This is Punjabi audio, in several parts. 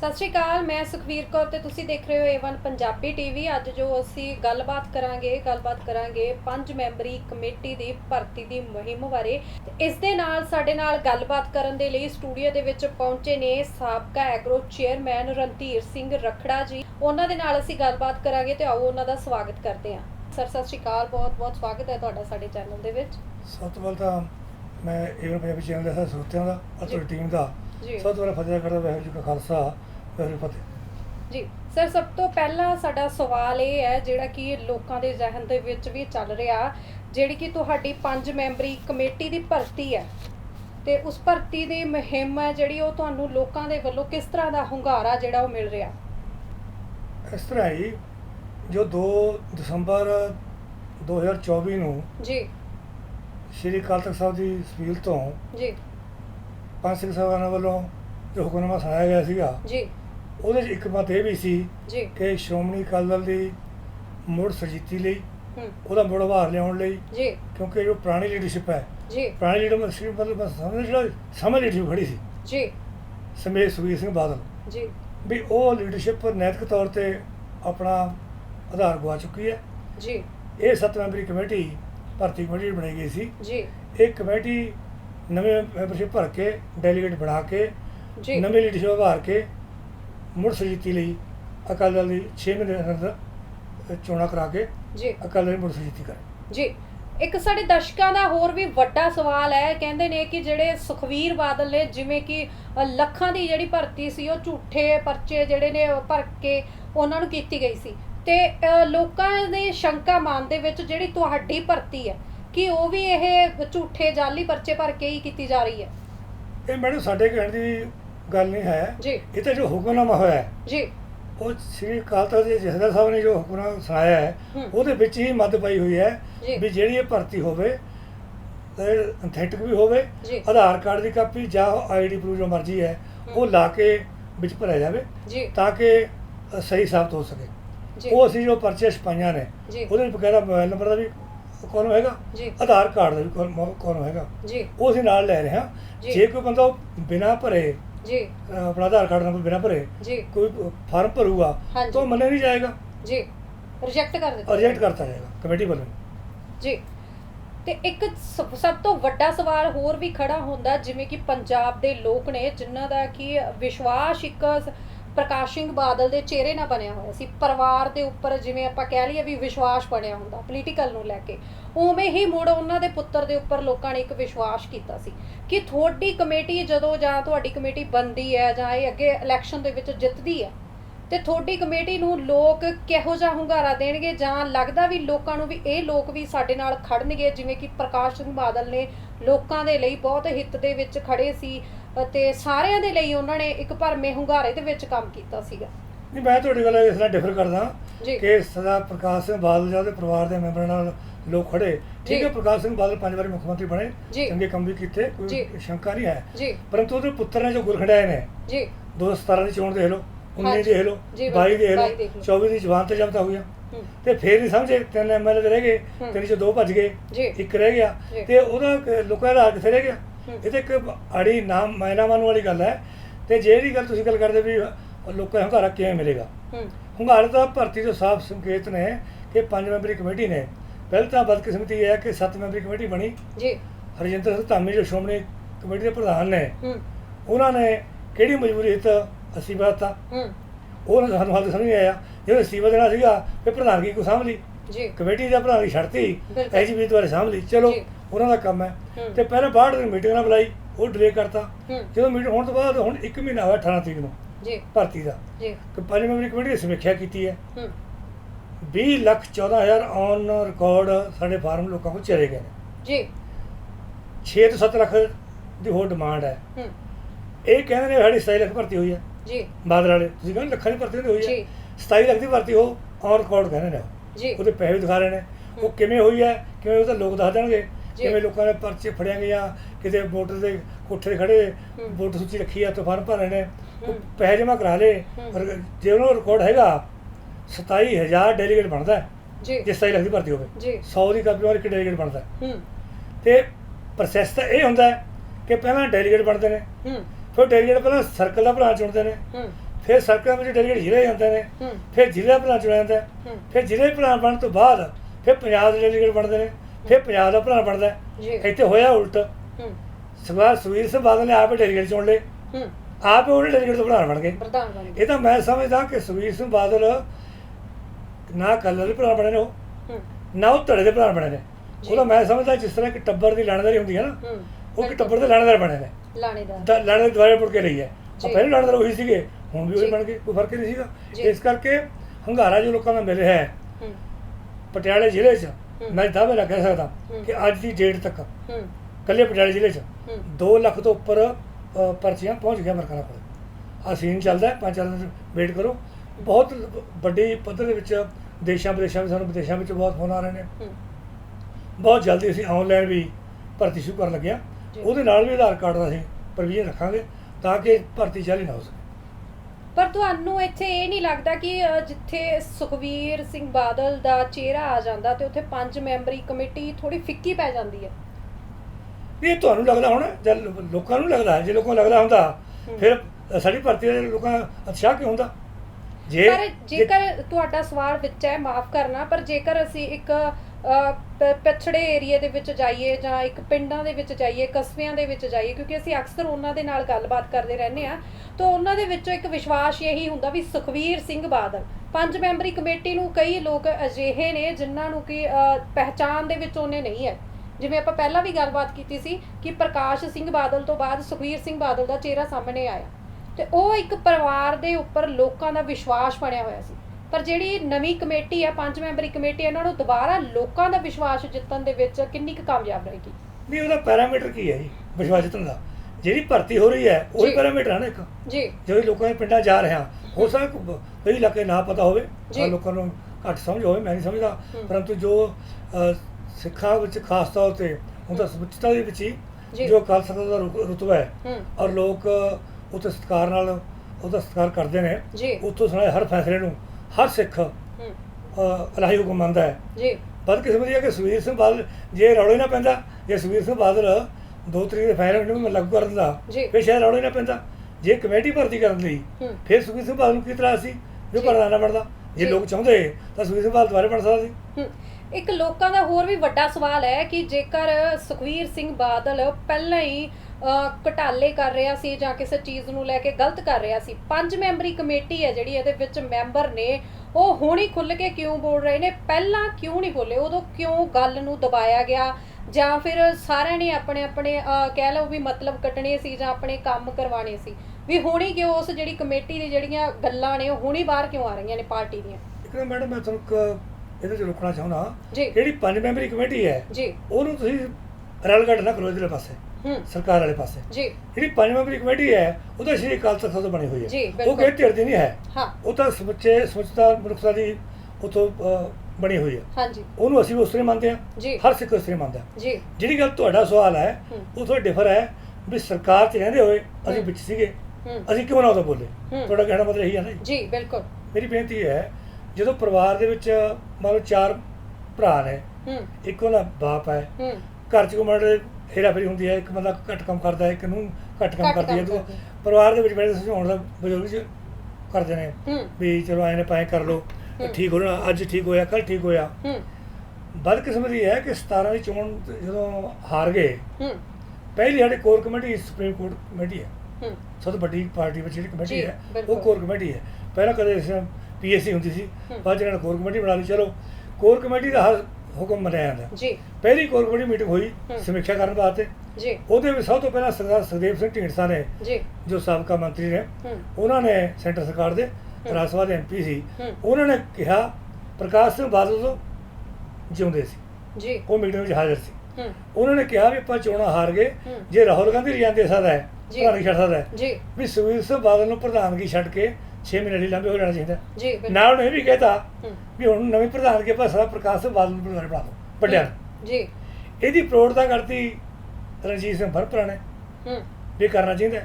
ਸਤਿ ਸ਼੍ਰੀ ਅਕਾਲ ਮੈਂ ਸੁਖਵੀਰ ਕੌਰ ਤੇ ਤੁਸੀਂ ਦੇਖ ਰਹੇ ਹੋ A1 ਪੰਜਾਬੀ ਟੀਵੀ ਅੱਜ ਜੋ ਅਸੀਂ ਗੱਲਬਾਤ ਕਰਾਂਗੇ ਗੱਲਬਾਤ ਕਰਾਂਗੇ ਪੰਜ ਮੈਂਬਰੀ ਕਮੇਟੀ ਦੀ ਭਰਤੀ ਦੀ ਮੁਹਿੰਮ ਬਾਰੇ। ਇਸ ਦੇ ਨਾਲ ਸਾਡੇ ਨਾਲ ਗੱਲਬਾਤ ਕਰਨ ਦੇ ਲਈ ਸਟੂਡੀਓ ਦੇ ਵਿੱਚ ਪਹੁੰਚੇ ਨੇ ਸਾਬਕਾ ਐਗਰੋ ਚੇਅਰਮੈਨ ਰਣਧੀਰ ਸਿੰਘ ਰਖੜਾ ਜੀ। ਉਹਨਾਂ ਦੇ ਨਾਲ ਅਸੀਂ ਗੱਲਬਾਤ ਕਰਾਂਗੇ ਤੇ ਆਓ ਉਹਨਾਂ ਦਾ ਸਵਾਗਤ ਕਰਦੇ ਹਾਂ। ਸਰ ਸਤਿ ਸ਼੍ਰੀ ਅਕਾਲ ਬਹੁਤ ਬਹੁਤ ਸਵਾਗਤ ਹੈ ਤੁਹਾਡਾ ਸਾਡੇ ਚੈਨਲ ਦੇ ਵਿੱਚ। ਸਭ ਤੋਂ ਪਹਿਲਾਂ ਤਾਂ ਮੈਂ ਏਵਨ ਪੰਜਾਬੀ ਚੈਨਲ ਦੇ ਸਾਰੇ ਸਰੋਤਿਆਂ ਦਾ ਅਤੇ। ਟੀਮ ਦਾ। ਸਭ ਤੋਂ ਪਹਿਲਾਂ ਫਤਿਹ ਕਰਦਾ ਵਾਹਿਗੁਰੂ ਜੀ ਕਾ ਖਾਲਸਾ। ਕੀ ਫਤਿਹ। ਜੀ ਸਰ ਸਭ ਤੋਂ ਪਹਿਲਾ ਸਾਡਾ ਸਵਾਲ ਇਹ ਹੈ ਜਿਹੜਾ ਕਿ ਲੋਕਾਂ ਦੇ ਜ਼ਿਹਨ ਦੇ ਵਿੱਚ ਵੀ ਚੱਲ ਰਿਹਾ ਜਿਹੜੀ ਕਿ ਤੁਹਾਡੀ ਪੰਜ ਮੈਂਬਰੀ ਕਮੇਟੀ ਦੀ ਭਰਤੀ ਹੈ। ਤੇ ਉਸ ਭਰਤੀ ਦੀ ਮੁਹਿੰਮ ਹੈ ਜਿਹੜੀ ਉਹ ਤੁਹਾਨੂੰ ਲੋਕਾਂ ਦੇ ਵੱਲੋਂ ਕਿਸ ਤਰ੍ਹਾਂ ਦਾ ਹੁੰਗਾਰਾ ਜਿਹੜਾ ਉਹ ਮਿਲ ਰਿਹਾ? ਇਸ ਤਰ੍ਹਾਂ ਹੀ ਜੋ 2 ਦਸੰਬਰ 2024 ਨੂੰ ਜੀ। ਸ਼੍ਰੀ ਅਕਾਲ ਤਖਤ ਸਾਹਿਬ ਦੀ ਸਪੀਲ ਤੋਂ ਜੀ। ਪੰਜ ਸਿੰਘ ਸਾਹਿਬਾਨਾਂ ਵੱਲੋਂ ਜੋ ਹੁਕਮਨਾਮਾ ਸੁਣਾਇਆ ਗਿਆ ਸੀਗਾ ਜੀ। ਉਹਦੇ 'ਚ ਇੱਕ ਬਾਤ ਇਹ ਵੀ ਸੀ ਜੀ। ਕਿ ਸ਼੍ਰੋਮਣੀ ਅਕਾਲੀ ਦਲ ਦੀ ਮੁੜ ਸਰਜੀਤੀ ਲਈ ਹੂੰ। ਉਹਦਾ ਮੁੜ ਉਭਾਰ ਲਿਆਉਣ ਲਈ ਜੀ। ਕਿਉਂਕਿ ਜੋ ਪੁਰਾਣੀ ਲੀਡਰਸ਼ਿਪ ਹੈ ਜੀ। ਪੁਰਾਣੀ ਲੀਡਰਸ਼ਿਪ ਮਤਲਬ ਬਸ ਸਮਝ ਜਿਹੜਾ ਸਮਝ ਲੀਡਰਸ਼ਿਪ ਖੜੀ ਸੀ। ਜੀ। ਸਮੇਤ ਸੁਖਬੀਰ ਸਿੰਘ ਬਾਦਲ। ਜੀ। ਵੀ ਉਹ ਲੀਡਰਸ਼ਿਪ ਨੈਤਿਕ ਤੌਰ ਤੇ ਆਪਣਾ ਆਧਾਰ ਗਵਾ ਚੁੱਕੀ ਹੈ। ਜੀ। ਇਹ ਸੱਤ ਮੈਂਬਰੀ ਕਮੇਟੀ ਭਰਤੀ ਕਮੇਟੀ ਬਣਾਈ ਗਈ ਸੀ। ਜੀ। ਇਹ ਕਮੇਟੀ ਨਵੇਂ ਮੈਂਬਰਸ਼ਿਪ ਭਰ ਕੇ ਡੈਲੀਗੇਟ ਬਣਾ ਕੇ ਜੀ। ਨਵੀਂ ਲੀਡਰਸ਼ਿਪ ਉਭਾਰ ਕੇ ਮੁੜ ਸਰਜੀਤੀ ਲਈ ਅਕਾਲੀ ਦਲ ਦੀ 6 ਮਹੀਨੇ ਅੰਦਰ ਚੋਣਾਂ ਕਰਾ ਕੇ ਜੀ। ਅਕਾਲੀ ਦਲ ਦੀ ਮੁੜ ਸਰਜੀਤੀ ਕਰੇ। ਜੀ ਇੱਕ ਸਾਡੇ ਦਰਸ਼ਕਾਂ ਦਾ ਹੋਰ ਵੀ ਵੱਡਾ ਸਵਾਲ ਹੈ ਕਹਿੰਦੇ ਨੇ ਕਿ ਜਿਹੜੇ ਸੁਖਵੀਰ ਬਾਦਲ ਨੇ ਜਿਵੇਂ ਕਿ ਲੱਖਾਂ ਦੀ ਜਿਹੜੀ ਭਰਤੀ ਸੀ ਉਹ ਝੂਠੇ ਪਰਚੇ ਜਿਹੜੇ ਨੇ ਭਰ ਕੇ ਉਹਨਾਂ ਨੂੰ ਕੀਤੀ ਗਈ ਸੀ। ਤੇ ਲੋਕਾਂ ਦੇ ਸ਼ੰਕਾ ਮਨ ਦੇ ਵਿੱਚ ਜਿਹੜੀ ਤੁਹਾਡੀ ਭਰਤੀ ਹੈ ਕਿ ਉਹ ਵੀ ਇਹ ਝੂਠੇ ਜਾਲੀ ਪਰਚੇ ਭਰ ਕੇ ਹੀ ਕੀਤੀ ਜਾ ਰਹੀ ਹੈ? ਇਹ ਮੈਡਮ ਸਾਡੇ ਕਹਿਣ ਦੀ ਗੱਲ ਨਹੀਂ ਹੈ। ਜੀ। ਇਹ ਤਾਂ ਜੋ ਹੁਕਮਨਾਮਾ ਹੋਇਆ ਹੈ। ਜੀ। ਉਹ ਸ੍ਰੀ ਅਕਾਲ ਤਖਤ ਦੇ ਜਥੇਦਾਰ ਸਾਹਿਬ ਨੇ ਜੋ ਹੁਕਮਨਾਮਾ ਸੁਣਾਇਆ ਹੈ। ਉਹਦੇ ਵਿੱਚ ਹੀ ਮੱਦ ਪਾਈ ਹੋਈ ਹੈ। ਵੀ ਜਿਹੜੀ ਇਹ ਭਰਤੀ ਹੋਵੇ ਅਥੈਂਟਿਕ ਵੀ ਹੋਵੇ। ਆਧਾਰ ਕਾਰਡ ਦੀ ਕਾਪੀ ਜਾਂ ਆਈਡੀ ਪ੍ਰੂਫ ਜੋ ਮਰਜ਼ੀ ਹੈ ਉਹ। ਲਾ ਕੇ ਵਿੱਚ ਭਰਿਆ ਜਾਵੇ ਤਾਂ ਕਿ ਸਹੀ ਸਾਬਤ ਹੋ ਸਕੇ। ਉਹ ਅਸੀਂ ਜੋ ਪਰਚੇ ਛਪਾਈਆਂ ਨੇ ਉਹਦੇ ਵਿੱਚ ਬਕਾਇਦਾ ਮੋਬਾਈਲ ਨੰਬਰ ਦਾ ਵੀ ਕੋਨ ਜੀ। ਆਧਾਰ ਕਾਰਡ ਦਾ ਵੀ ਕੋਨ ਜੀ। ਉਹ ਅਸੀਂ ਨਾਲ ਲੈ ਰਹੇ ਹਾਂ। ਜੀ। ਕੋਈ ਬੰਦਾ ਬਿਨਾ ਭਰੇ ਜੀ। ਆਪਣਾ ਆਧਾਰ ਕਾਰਡ ਨੰਬਰ ਬਿਨਾ ਭਰੇ। ਜੀ। ਕੋਈ ਫਾਰਮ ਭਰੂਗਾ ਹਾਂਜੀ। ਤਾਂ ਉਹ ਮੰਨਿਆ ਨਹੀਂ ਜਾਏਗਾ। ਜੀ। ਰਿਜੈਕਟ ਕਰ ਦਿੱਤਾ ਰਿਜੈਕਟ ਕਰਤਾ ਜਾਏਗਾ। ਕਮੇਟੀ ਵੱਲੋਂ। ਜੀ। ਤੇ ਇੱਕ ਸ- ਸਭ ਤੋਂ ਵੱਡਾ ਸਵਾਲ ਹੋਰ ਵੀ ਖੜਾ ਹੁੰਦਾ ਜਿਵੇਂ ਕਿ ਪੰਜਾਬ ਦੇ ਲੋਕ ਨੇ ਜਿਨ੍ਹਾਂ ਦਾ ਕਿ ਵਿਸ਼ਵਾਸ ਇੱਕ ਸ- ਪ੍ਰਕਾਸ਼ ਸਿੰਘ ਬਾਦਲ ਦੇ ਚਿਹਰੇ ਨਾਲ ਬਣਿਆ ਹੋਇਆ ਸੀ। ਪਰਿਵਾਰ ਦੇ ਉੱਪਰ ਜਿਵੇਂ ਆਪਾਂ ਕਹਿ ਲਈਏ ਵੀ ਵਿਸ਼ਵਾਸ ਬਣਿਆ ਹੁੰਦਾ ਪੋਲੀਟੀਕਲ ਨੂੰ ਲੈ ਕੇ। ਉਵੇਂ ਹੀ ਮੁੜ ਉਹਨਾਂ ਦੇ ਪੁੱਤਰ ਦੇ ਉੱਪਰ ਲੋਕਾਂ ਨੇ ਇੱਕ ਵਿਸ਼ਵਾਸ ਕੀਤਾ ਸੀ ਕਿ ਤੁਹਾਡੀ ਕਮੇਟੀ ਜਦੋਂ ਜਾਂ ਤੁਹਾਡੀ ਕਮੇਟੀ ਬਣਦੀ ਹੈ ਜਾਂ ਇਹ ਅੱਗੇ ਇਲੈਕਸ਼ਨ ਦੇ ਵਿੱਚ ਜਿੱਤਦੀ ਹੈ, ਤੇ ਤੁਹਾਡੀ ਕਮੇਟੀ ਨੂੰ ਲੋਕ ਕਿਹੋ ਜਿਹਾ ਹੁੰਗਾਰਾ ਦੇਣਗੇ ਜਾਂ ਲੱਗਦਾ ਵੀ ਲੋਕਾਂ ਨੂੰ ਵੀ ਇਹ ਲੋਕ ਵੀ ਸਾਡੇ ਨਾਲ ਖੜਨਗੇ? ਜਿਵੇਂ ਕਿ ਪ੍ਰਕਾਸ਼ ਸਿੰਘ ਬਾਦਲ ਨੇ ਲੋਕਾਂ ਦੇ ਲਈ ਬਹੁਤ ਹਿੱਤ ਦੇ ਵਿੱਚ ਖੜੇ ਸੀ। ਅਤੇ ਸਾਰਿਆਂ ਦੇ ਲਈ ਉਹਨਾਂ ਨੇ ਇੱਕ ਭਰਮੇ ਹੁੰਗਾਰੇ ਦੇ ਵਿੱਚ ਕੰਮ ਕੀਤਾ ਸੀਗਾ ਨਹੀਂ ਮੈਂ ਤੁਹਾਡੀ ਗੱਲ ਇਸ ਨਾਲ ਡਿਫਰ ਕਰਦਾ ਜੀ ਕਿ ਸਦਾ ਪ੍ਰਕਾਸ਼ ਸਿੰਘ ਬਾਦਲ ਜਾਂ ਉਹਦੇ ਪਰਿਵਾਰ ਦੇ ਮੈਂਬਰਾਂ ਨਾਲ ਲੋਕ ਖੜੇ ਠੀਕ ਜੀ। ਹੈ ਪ੍ਰਕਾਸ਼ ਸਿੰਘ ਬਾਦਲ ਪੰਜ ਵਾਰੀ ਮੁੱਖ ਮੰਤਰੀ ਬਣੇ ਜੀ। ਚੰਗੇ ਕੰਮ ਵੀ ਕੀਤੇ ਜੀ। ਕੋਈ ਸ਼ੰਕਾ ਨਹੀਂ ਹੈ ਜੀ ਪਰੰਤੂ ਉਹਦੇ ਪੁੱਤਰ ਨੇ ਜੋ ਗੁਰਖੜਾਏ ਨੇ ਜੀ 2017 ਦੀ ਚੋਣ ਦੇਖ ਲਓ 19 ਹਾਂਜੀ। ਦੇਖ ਲਓ ਜੀ, 22 ਦੇਖ ਲਓ 22 ਦੇਖ ਲਓ। 24 ਦੀ ਜਵਾਨ ਤੇ ਜ਼ਬਤਾ ਹੋ ਗਿਆ ਹੂੰ, ਤੇ ਫੇਰ ਨਹੀਂ ਸਮਝੇ ਤਿੰਨ ਐਮਐਲਏ ਰਹਿ ਗਏ ਹੂੰ। ਤਿੰਨ ਚੋਂ ਦੋ ਭੱਜ ਗਏ ਜੀ ਇੱਕ ਰਹਿ ਗਿਆ ਜੀ। ਤੇ ਉਹਦਾ ਕ- ਲੋਕਾਂ ਦਾ ਕਿੱਥੇ ਰਹਿ ਗਿਆ। ਇਹ ਤਾਂ ਇੱਕ ਆੜੀ ਨਾਮ ਮਾਇਨਾਮਾਨ ਵਾਲੀ ਗੱਲ ਹੈ। ਤੇ ਜਿਹੜੀ ਗੱਲ ਤੁਸੀਂ ਗੱਲ ਕਰਦੇ ਵੀ ਲੋਕਾਂ ਨੂੰ ਹੰਗਾਰਾ ਕਿਵੇਂ ਮਿਲੇਗਾ? ਹੁੰਗਾਰੇ ਦਾ ਭਰਤੀ ਤੋਂ ਸਾਫ਼ ਸੰਕੇਤ ਨੇ ਕਿ ਪੰਜ ਮੈਂਬਰੀ ਕਮੇਟੀ ਨੇ। ਪਹਿਲਾਂ ਤਾਂ ਬਦਕਿਸਮਤੀ ਇਹ ਹੈ ਕਿ ਸੱਤ ਮੈਂਬਰੀ ਕਮੇਟੀ ਬਣੀ। ਜੀ। ਹਰਜਿੰਦਰ ਸਿੰਘ ਧਾਮੀ ਜੋ ਸ਼੍ਰੋਮਣੀ ਕਮੇਟੀ ਦੇ ਪ੍ਰਧਾਨ ਨੇ ਹੂੰ। ਉਹਨਾਂ ਨੇ ਕਿਹੜੀ ਮਜਬੂਰੀ ਹਿੱਤ ਅਸੀਬਾ ਹੂੰ। ਉਹ ਸਾਨੂੰ ਹਾਲ ਸਮਝ ਨਹੀਂ ਆਇਆ। ਜਦੋਂ ਅਸੀਬਾ ਦੇਣਾ ਸੀਗਾ ਫਿਰ ਪ੍ਰਧਾਨਗੀ ਕੋ ਸਾਂਭ ਲਈ? ਜੀ। ਕਮੇਟੀ ਦਾ ਪ੍ਰਧਾਨਗੀ ਛੱਡਤੀ। ਐਜੀਪੀ ਦੁਆਰੇ ਸਾਂਭ ਲਈ। ਚਲੋ ਜੀ। ਉਹਨਾਂ ਦਾ ਕੰਮ ਹੈ। ਤੇ ਪਹਿਲਾਂ ਬਾਹਰ ਦੀ ਮੀਟਿੰਗ ਨਾ ਬੁਲਾਈ ਉਹ ਡਿਲੇ ਕਰਤਾ। ਜਦੋਂ ਮੀਟਿੰਗ ਹੋਣ ਤੋਂ ਬਾਅਦ ਹੁਣ 1 ਮਹੀਨਾ ਹੋਇਆ 18 ਤਰੀਕ ਨੂੰ ਜੀ। ਭਰਤੀ ਦਾ। ਜੀ। ਕਿ ਪੰਜ ਮੈਂਬਰੀ ਕਮੇਟੀ ਦੀ ਸਮੀਖਿਆ ਕੀਤੀ ਹੈ। ਹੂੰ। 20 ਲੱਖ 14000 ਔਨ ਰਿਕਾਰਡ ਸਾਡੇ ਫਾਰਮ ਲੋਕਾਂ ਕੋਲ ਚਲੇ ਗਏ ਜੀ। 6 ਤੋਂ 7 ਲੱਖ ਦੀ ਹੋਰ ਡਿਮਾਂਡ ਹੈ। ਹੂੰ। ਇਹ ਕਹਿੰਦੇ ਨੇ ਸਾਡੀ 27 ਲੱਖ ਭਰਤੀ ਹੋਈ ਹੈ। ਜੀ। ਬਾਦਲ ਵਾਲੇ ਤੁਸੀਂ ਕਹਿੰਦੇ ਲੱਖਾਂ ਦੀ ਭਰਤੀ ਹੋਈ ਜੀ। ਹੈ 27 ਲੱਖ ਦੀ ਭਰਤੀ ਹੋ ਔਨ ਰਿਕਾਰਡ ਕਹਿੰਦੇ ਨੇ। ਜੀ। ਉਹਦੇ ਪੈਸੇ ਦਿਖਾ ਰਹੇ ਨੇ। ਉਹ ਕਿਵੇਂ ਹੋਈ ਹੈ ਕਿਵੇਂ ਉਹ ਤਾਂ ਲੋਕ ਦੱਸ ਦੇਣਗੇ। ਜੀ। ਕਿਵੇਂ ਲੋਕਾਂ ਦੇ ਪਰਚੇ ਫੜਿਆ ਗਿਆ ਕਿਤੇ ਵੋਟਰ ਦੇ ਕੋਠੇ ਖੜੇ ਹੂੰ। ਵੋਟਰ ਸੂਚੀ ਰੱਖੀ ਆ ਤੋਂ ਫਾਰਮ ਭਰ ਰਹੇ ਨੇ ਉਹ। ਪੈਸੇ ਜਮ੍ਹਾਂ ਕਰਾ ਲੇ ਜੇ ਉਹਨਾਂ ਰਿਕਾਰਡ ਹੈਗਾ 27000 ਡੈਲੀਗੇਟ ਬਣਦਾ ਜੀ। ਜੇ 27 ਲੱਖ ਦੀ ਭਰਤੀ ਹੋਵੇ ਜੀ। 100 ਦੀ ਕਾਪੀ ਵਾਲਾ ਇੱਕ ਡੈਲੀਗੇਟ ਬਣਦਾ ਤੇ ਪ੍ਰੋਸੈਸ ਤਾਂ ਇਹ ਹੁੰਦਾ ਕਿ ਪਹਿਲਾਂ ਡੈਲੀਗੇਟ ਬਣਦੇ ਨੇ ਹੂੰ। ਫਿਰ ਡੈਲੀਗੇਟ ਪਹਿਲਾਂ ਸਰਕਲ ਦਾ ਪ੍ਰਧਾਨ ਚੁਣਦੇ ਨੇ ਹੂੰ। ਫਿਰ ਸਰਕਲਾਂ ਵਿੱਚ ਡੈਲੀਗੇਟ ਜ਼ਿਲ੍ਹੇ ਜਾਂਦੇ ਨੇ ਹੂੰ। ਫਿਰ ਜ਼ਿਲ੍ਹਾ ਪ੍ਰਧਾਨ ਚੁਣਿਆ ਜਾਂਦਾ ਫਿਰ ਜ਼ਿਲ੍ਹੇ ਪ੍ਰਧਾਨ ਬਣਨ ਤੋਂ ਬਾਅਦ ਫਿਰ ਪੰਜਾਬ ਦੇ ਡੈਲੀਗੇਟ ਬਣਦੇ ਨੇ ਫਿਰ ਪੰਜਾਬ ਦਾ ਪ੍ਰਧਾਨ ਬਣਦਾ। ਜੀ। ਇੱਥੇ ਹੋਇਆ ਉਲਟ। ਹੂੰ। ਸਰਦਾਰ ਸੁਖਬੀਰ ਸਿੰਘ ਬਾਦਲ ਨੇ ਆਪੇ ਡੈਲੀਗੇਟ ਚੁਣ ਲਏ। ਹੂੰ। ਆਪੇ ਉਹਨੇ ਡੈਲੀਗੇਟ ਤੋਂ ਪ੍ਰਧਾਨ ਬਣ ਗਏ। ਪ੍ਰਧਾਨ ਬਣ ਗਏ। ਇਹ ਤਾਂ ਮੈਂ ਸਮਝਦਾ ਕਿ ਸੁਖਬੀਰ ਸਿੰਘ ਬਾਦਲ ਨਾ ਕੱਲ੍ਹ ਦੇ ਪ੍ਰਧਾਨ ਬਣੇ ਨੇ ਉਹ। ਨਾ ਉਹ ਧੜੇ ਦੇ ਪ੍ਰਧਾਨ ਬਣੇ ਨੇ। ਜੀ। ਉਹ ਤਾਂ ਮੈਂ ਸਮਝਦਾ ਜਿਸ ਤਰ੍ਹਾਂ ਕਿ ਟੱਬਰ ਦੀ ਲਾਣੇਦਾਰੀ ਹੁੰਦੀ ਹੈ ਨਾ। ਉਹ ਕਿ ਟੱਬਰ ਦੇ ਲਾਣੇਦਾਰ ਬਣੇ ਨੇ। ਲਾਣੇਦਾਰ। ਤਾਂ ਲਾਣੇ ਦੇ ਦੁਆਰੇ ਮੁੜ ਕੇ ਰਹੀ ਹੈ। ਪਹਿਲੇ ਲਾਣੇਦਾਰ ਉਹੀ ਸੀਗੇ। ਹੁਣ ਵੀ ਉਹੀ। ਬਣ ਗਏ। ਕੋਈ ਫ਼ਰਕ ਨਹੀਂ ਸੀਗਾ। ਇਸ ਕਰਕੇ ਹੰਗਾਰਾ ਜੋ ਲੋਕਾਂ ਦਾ ਮਿਲ ਰਿਹਾ ਹੈ। ਪਟਿਆਲੇ ਜ਼ਿਲ੍ਹੇ 'ਚ। ਮੈਂ ਦਾਅਵੇ ਨਾਲ ਕਹਿ ਸਕਦਾ। ਕਿ ਅੱਜ ਦੀ ਡੇਟ ਤੱਕ ਕੱਲੇ ਪਟਿਆਲੇ ਜ਼ਿਲ੍ਹੇ 'ਚ ਹੂੰ। 2 ਲੱਖ ਤੋਂ ਉੱਪਰ ਪਰਚੀਆਂ ਪਹੁੰਚ ਗਈਆਂ ਵਰਕਰਾਂ ਕੋਲ। ਆ ਸੀਨ ਚੱਲਦਾ ਪੰਜ ਚਾਰ ਦਿਨ ਵੇਟ ਕਰੋ। ਬਹੁਤ ਵੱਡੀ ਪੱਧਰ ਦੇ ਵਿੱਚ ਦੇਸ਼ਾਂ ਵਿਦੇਸ਼ਾਂ ਵਿੱਚ ਸਾਨੂੰ ਵਿਦੇਸ਼ਾਂ ਵਿੱਚ ਬਹੁਤ ਫੋਨ ਆ ਰਹੇ ਨੇ। ਬਹੁਤ ਜਲਦੀ ਅਸੀਂ ਆਨਲਾਈਨ ਵੀ ਭਰਤੀ ਸ਼ੁਰੂ ਕਰਨ ਲੱਗਿਆ। ਉਹਦੇ ਨਾਲ ਵੀ ਆਧਾਰ ਕਾਰਡ ਦਾ ਅਸੀਂ ਪ੍ਰੋਵੀਜ਼ਨ ਰੱਖਾਂਗੇ ਤਾਂ ਕਿ ਭਰਤੀ ਚਾਲੀ ਨਾ ਹੋ ਸਕੇ। ਪਰ ਤੁਹਾਨੂੰ ਇੱਥੇ ਇਹ ਨਹੀਂ ਲੱਗਦਾ ਕਿ ਅ, ਜਿੱਥੇ ਸੁਖਵੀਰ ਸਿੰਘ ਬਾਦਲ ਦਾ ਚਿਹਰਾ ਆ ਜਾਂਦਾ ਤੇ ਉੱਥੇ ਪੰਜ ਮੈਂਬਰੀ ਕਮੇਟੀ ਥੋੜੀ ਫਿੱਕੀ ਪੈ ਜਾਂਦੀ ਹੈ ਇਹ ਤੁਹਾਨੂੰ ਲੱਗਦਾ ਹੁਣ ਜਦ ਲੋ- ਲੋਕਾਂ ਨੂੰ ਲੱਗਦਾ ਹੈ, ਜੇ ਲੋਕਾਂ ਨੂੰ ਲੱਗਦਾ ਹੁੰਦਾ। ਫਿਰ ਸਾਡੀ ਭਰਤੀ ਦੇ ਲੋਕਾਂ ਉਤਸ਼ਾਹ ਕਿਉਂ ਹੁੰਦਾ ਜੇ ਪਰ ਜੇਕਰ ਤੁਹਾਡਾ ਸਵਾਲ ਵਿੱਚ ਹੈ ਮਾਫ ਕਰਨਾ ਪਰ ਜੇਕਰ ਅਸੀਂ ਇੱਕ ਪਛੜੇ ਏਰੀਆ ਦੇ ਵਿੱਚ ਜਾਈਏ ਜਾਂ ਇੱਕ ਪਿੰਡਾਂ ਦੇ ਵਿੱਚ ਜਾਈਏ ਕਸਬਿਆਂ ਦੇ ਵਿੱਚ ਜਾਈਏ ਕਿਉਂਕਿ ਅਸੀਂ ਅਕਸਰ ਉਹਨਾਂ ਦੇ ਨਾਲ ਗੱਲਬਾਤ ਕਰਦੇ ਰਹਿੰਦੇ ਆ ਤਾਂ ਉਹਨਾਂ ਦੇ ਵਿੱਚੋਂ ਇੱਕ ਵਿਸ਼ਵਾਸ ਇਹੀ ਹੁੰਦਾ ਵੀ ਸੁਖਵੀਰ ਸਿੰਘ ਬਾਦਲ। ਪੰਜ ਮੈਂਬਰੀ ਕਮੇਟੀ ਨੂੰ ਕਈ ਲੋਕ ਅਜਿਹੇ ਨੇ ਜਿਨ੍ਹਾਂ ਨੂੰ ਕਿ ਅ, ਪਹਿਚਾਣ ਦੇ ਵਿੱਚ ਉਹਨੇ ਨਹੀਂ ਹੈ। ਜਿਵੇਂ ਆਪਾਂ ਪਹਿਲਾਂ ਵੀ ਗੱਲਬਾਤ ਕੀਤੀ ਸੀ ਕਿ ਪ੍ਰਕਾਸ਼ ਸਿੰਘ ਬਾਦਲ ਤੋਂ ਬਾਅਦ ਸੁਖਵੀਰ ਸਿੰਘ ਬਾਦਲ ਦਾ ਚਿਹਰਾ ਸਾਹਮਣੇ ਆਇਆ। ਤੇ ਉਹ ਇੱਕ ਪਰਿਵਾਰ ਦੇ ਉੱਪਰ ਲੋਕਾਂ ਦਾ ਵਿਸ਼ਵਾਸ ਬਣਿਆ ਹੋਇਆ ਸੀ। ਪਰ ਜਿਹੜੀ ਨਵੀਂ ਕਮੇਟੀ ਹੈ ਪੰਜ ਮੈਂਬਰੀ ਕਮੇਟੀ ਇਹਨਾਂ ਨੂੰ ਦੁਬਾਰਾ ਲੋਕਾਂ ਦਾ ਵਿਸ਼ਵਾਸ ਜਿੱਤਣ ਦੇ ਵਿੱਚ ਕਿੰਨੀ ਕੁ ਕਾਮਯਾਬ ਰਹੇਗੀ ਨਹੀਂ ਉਹਦਾ ਪੈਰਾਮੀਟਰ ਕੀ ਹੈ ਜੀ ਵਿਸ਼ਵਾਸ ਜਿੱਤਣ ਦਾ ਜਿਹੜੀ ਭਰਤੀ ਹੋ ਰਹੀ ਹੈ ਉਹੀ। ਪੈਰਾਮੀਟਰ ਹੈ ਨਾ ਇੱਕ ਜੀ ਜਦੋਂ ਲੋਕਾਂ ਦੇ ਪਿੰਡਾਂ ਜਾ ਰਿਹਾ ਹੋ ਸਕਦਾ ਕਈ ਇਲਾਕੇ ਨਾ ਪਤਾ ਹੋਵੇ। ਜਾਂ ਲੋਕਾਂ ਨੂੰ ਘੱਟ ਸਮਝ ਹੋਵੇ ਮੈਂ ਨਹੀਂ ਸਮਝਦਾ। ਪਰੰਤੂ ਜੋ ਸਿੱਖਾਂ ਵਿੱਚ ਖਾਸ ਤੌਰ ਤੇ ਉਹਦਾ ਸਮੁੱਚਤਾ ਦੇ ਵਿੱਚ ਹੀ ਜੀ। ਅਕਾਲ ਤਖ਼ਤ ਦਾ ਰੁਤਬਾ ਹੈ ਔਰ ਲੋਕ ਉਹਦੇ ਸਤਿਕਾਰ ਨਾਲ ਉਹਦਾ ਸਤਿਕਾਰ ਕਰਦੇ ਨੇ ਉੱਥੋਂ ਸੁਣਾਏ ਹਰ ਫੈਸਲੇ ਨੂੰ ਹਰ ਸਿੱਖ ਹੂੰ। ਅ, ਇਲਾਹੀ ਹੁਕਮ ਮੰਨਦਾ ਹੈ। ਜੀ। ਬਦਕਿਸਮਤੀ ਹੈ ਕਿ ਸੁਖਬੀਰ ਸਿੰਘ ਬਾਦਲ ਜੇ ਰੌਲੇ ਨਾ ਪੈਂਦਾ ਜੇ ਸੁਖਬੀਰ ਸਿੰਘ ਬਾਦਲ ਦੋ ਤਰੀਕ ਦੇ ਫੈਸਲੇ ਨੂੰ ਮੈਂ ਲਾਗੂ ਕਰ ਦਿੰਦਾ। ਫਿਰ ਸ਼ਾਇਦ ਰੌਲੇ ਨਾ ਪੈਂਦਾ। ਜੇ ਕਮੇਟੀ ਭਰਤੀ ਕਰਨ ਲਈ ਫਿਰ ਸੁਖਬੀਰ ਸਿੰਘ ਬਾਦਲ ਨੂੰ ਕੀ ਤਰ੍ਹਾਂ ਸੀ? ਜੋ। ਪ੍ਰਧਾਨ ਨਾ ਬਣਦਾ। ਜੇ। ਲੋਕ ਚਾਹੁੰਦੇ ਤਾਂ ਸੁਖਬੀਰ ਸਿੰਘ ਬਾਦਲ ਦੁਬਾਰਾ ਬਣ ਸਕਦਾ ਸੀ। ਇੱਕ ਲੋਕਾਂ ਦਾ ਹੋਰ ਵੀ ਵੱਡਾ ਸਵਾਲ ਹੈ ਕਿ ਜੇਕਰ ਸੁਖਵੀਰ ਸਿੰਘ ਬਾਦਲ ਪਹਿਲਾਂ ਹੀ ਘਟਾਲੇ ਕਰ ਰਿਹਾ ਸੀ ਜਾਂ ਕਿਸੇ ਚੀਜ਼ ਨੂੰ ਲੈ ਕੇ ਗਲਤ ਕਰ ਰਿਹਾ ਸੀ। ਪੰਜ ਮੈਂਬਰੀ ਕਮੇਟੀ ਹੈ ਜਿਹੜੀ ਇਹਦੇ ਵਿੱਚ ਮੈਂਬਰ ਨੇ। ਉਹ ਹੁਣ ਹੀ ਖੁੱਲ ਕੇ ਕਿਉਂ ਬੋਲ ਰਹੇ ਨੇ? ਪਹਿਲਾਂ ਕਿਉਂ ਨਹੀਂ ਬੋਲੇ? ਉਦੋਂ ਕਿਉਂ ਗੱਲ ਨੂੰ ਦਬਾਇਆ ਗਿਆ? ਜਾਂ ਫਿਰ ਸਾਰਿਆਂ ਨੇ ਆਪਣੇ ਆਪਣੇ ਕਹਿ ਲਓ ਵੀ ਮਤਲਬ ਕੱਢਣੇ ਸੀ ਜਾਂ ਆਪਣੇ ਕੰਮ ਕਰਵਾਣੇ ਸੀ? ਵੀ ਹੁਣ ਹੀ ਕਿਉਂ ਉਸ ਜਿਹੜੀ ਕਮੇਟੀ ਦੀ ਜਿਹੜੀਆਂ ਗੱਲਾਂ ਨੇ ਉਹ ਹੁਣ ਹੀ ਬਾਹਰ ਕਿਉਂ ਆ ਰਹੀਆਂ ਨੇ ਪਾਰਟੀ ਦੀਆਂ? ਇੱਕ ਮੈਡਮ ਮੈਂ ਤੁਹਾਨੂੰ ਇਹਦੇ ਚ ਰੋਕਣਾ ਚਾਹੁੰਦਾ। ਜਿਹੜੀ ਪੰਜ ਮੈਂਬਰੀ ਕਮੇਟੀ ਹੈ ਜੀ। ਉਹਨੂੰ ਤੁਸੀਂ ਰਲਗੱਡ ਨਾ ਕਰੋ ਇਹਦੇ ਪਾਸੇ। ਸਰਕਾਰ ਵਾਲੇ ਪਾਸੇ। ਜੀ। ਜਿਹੜੀ ਪੰਜ ਮੈਂਬਰੀ ਕਮੇਟੀ ਹੈ ਉਹਦਾ ਸ਼੍ਰੀ ਅਕਾਲ ਤਖ਼ਤ ਤੋਂ ਬਣੀ ਹੋਈ ਹੈ। ਉਹ ਕਿਸੇ ਧਿਰ ਦੀ ਨਹੀਂ ਹੈ। ਹਾਂ। ਉਹ ਤਾਂ ਸਮੁੱਚੇ ਸਮੁੱਚਤਾ ਮਨੁੱਖਤਾ ਦੀ ਉਤੋਂ ਬਣੀ ਹੋਈ ਹੈ। ਹਾਂਜੀ। ਉਹਨੂੰ ਅਸੀਂ ਵੀ ਉਸ ਤਰ੍ਹਾਂ ਮੰਨਦੇ ਹਾਂ। ਹਰ ਸਿੱਖ ਉਸ ਤਰ੍ਹਾਂ ਮੰਨਦਾ। ਜੀ। ਜਿਹੜੀ ਗੱਲ ਤੁਹਾਡਾ ਸਵਾਲ ਹੈ। ਉਹ ਥੋੜਾ ਡਿਫਰ ਹੈ ਵੀ ਸਰਕਾਰ 'ਚ ਰਹਿੰਦੇ ਹੋਏ ਅਸੀਂ। ਵਿੱਚ ਸੀਗੇ। ਅਸੀਂ ਕਿਉਂ ਨਾ ਉਹਦਾ ਬੋਲੇ। ਤੁਹਾਡਾ ਕਹਿਣਾ ਮਤਲਬ ਇਹੀ ਹੈ ਨਾ ਜੀ। ਬਿਲਕੁਲ। ਮੇਰੀ ਬੇਨਤੀ ਹੈ ਜਦੋਂ ਪਰਿਵਾਰ ਦੇ ਵਿੱਚ ਮੰਨ ਲਓ ਚਾਰ ਭਰਾ ਨੇ ਇੱਕ ਉਹਦਾ ਬਾਪ ਹੈ ਘਰ 'ਚ ਕੋਈ ਮਰਦੇ ਹੇਰਾ ਫੇਰੀ ਹੁੰਦੀ ਹੈ ਇੱਕ ਬੰਦਾ ਘੱਟ ਕੰਮ ਕਰਦਾ ਹੈ ਇੱਕ ਨੂੰ ਘੱਟ ਕੰਮ ਘੱਟ ਕਰਦੀ ਹੈ। ਕੰਮ ਦੂਆ ਕਰਦੀ ਹੈ। ਪਰਿਵਾਰ ਦੇ ਵਿੱਚ ਬੜੇ ਸਮਝਾਉਣ ਦਾ ਬਜ਼ੁਰਗ ਜੀ ਕਰਦੇ ਨੇ ਹੂੰ। ਵੀ ਚਲੋ ਐਂ ਨੇ ਪਾਏ ਕਰ ਹੂੰ। ਠੀਕ ਹੋਣਾ ਅੱਜ ਠੀਕ ਹੋਇਆ ਕੱਲ ਠੀਕ ਹੋਇਆ। ਹੂੰ। ਬਦਕਿਸਮਤੀ ਹੈ ਕਿ 17 ਦੀ ਚੋਣ ਜਦੋਂ ਹਾਰ ਗਏ ਹੂੰ। ਪਹਿਲੀ ਸਾਡੇ core committee Supreme Court committee ਹੈ। ਹੂੰ। ਸਭ ਤੋਂ ਵੱਡੀ ਪਾਰਟੀ ਵਿੱਚ ਜਿਹੜੀ ਜੀ, ਕਮੇਟੀ ਹੈ ਬਿਲਕੁਲ। ਉਹ ਕੋਰ ਕਮੇਟੀ ਹੈ। ਪਹਿਲਾਂ ਕਦੇ ਇਸ ਪੀਐਸਸੀ ਹੁੰਦੀ ਸੀ ਹੂੰ। ਬਾਅਦ ਜਿਹੜਾ ਕੋਰ ਕਮੇਟੀ ਬਣਾ ਲਈ। ਚਲੋ ਕੋਰ ਕਮੇਟੀ ਦਾ ਹਰ ਹੁਕਮ ਮੰਨਿਆ ਜਾਂਦਾ ਜੀ। ਪਹਿਲੀ ਕੋਰ ਕਮੇਟੀ ਮੀਟਿੰਗ ਹੋਈ। ਸਮੀਖਿਆ ਕਰਨ ਵਾਸਤੇ। ਜੀ। ਉਹਦੇ ਵਿੱਚ ਸਭ ਤੋਂ ਪਹਿਲਾਂ ਸਰਦਾਰ ਸੁਖਦੇਵ ਸਿੰਘ ਢੀਂਡਸਾ ਨੇ ਜੀ। ਜੋ ਸਾਬਕਾ ਮੰਤਰੀ ਨੇ ਉਹਨਾਂ ਨੇ ਸੈਂਟਰ ਸਰਕਾਰ ਦੇ ਹੂੰ। ਰਾਜ ਸਭਾ ਦੇ ਐਮਪੀ ਸੀ। ਉਹਨਾਂ ਨੇ ਕਿਹਾ ਪ੍ਰਕਾਸ਼ ਸਿੰਘ ਬਾਦਲ ਤੋਂ ਜਿਉਂਦੇ ਸੀ। ਜੀ। ਉਹ ਮੀਟਿੰਗ ਵਿੱਚ ਹਾਜ਼ਰ ਸੀ। ਉਹਨਾਂ ਨੇ ਕਿਹਾ ਵੀ ਆਪਾਂ ਚੋਣਾਂ ਹਾਰ ਗਏ। ਜੇ ਰਾਹੁਲ ਗਾਂਧੀ ਰਿਜ਼ਾਈਨ ਦੇ ਸਕਦਾ ਹੈ। ਪ੍ਰਧਾਨਗੀ ਛੱਡ ਸਕਦਾ ਹੈ। ਜੀ। ਵੀ ਸੁਖਬੀਰ ਸਿੰਘ ਬਾਦਲ ਨੂੰ ਪ੍ਰਧਾਨਗੀ ਛੱਡ ਕੇ 6 ਮਹੀਨੇ ਲਈ ਲੰਬੇ ਹੋ ਜਾਣਾ ਚਾਹੀਦਾ। ਜੀ ਬਿਲਕੁਲ। ਨਾਲ ਉਹਨੇ ਇਹ ਵੀ ਕਹਿਤਾ ਵੀ ਹੁਣ ਨਵੀਂ ਪ੍ਰਧਾਨਗੀ ਆਪਾਂ ਸਾਰਾ ਪ੍ਰਕਾਸ਼ ਬਾਦਲ ਨੂੰ ਪ੍ਰਧਾਨ ਬਣਾ ਦਿਓ ਵੱਡਿਆਂ। ਜੀ। ਇਹਦੀ ਪ੍ਰੋੜਤਾ ਕਰਤੀ ਰਣਜੀਤ ਸਿੰਘ ਭਰਪਰਾ ਨੇ। ਹੂੰ। ਵੀ ਕਰਨਾ ਚਾਹੀਦਾ।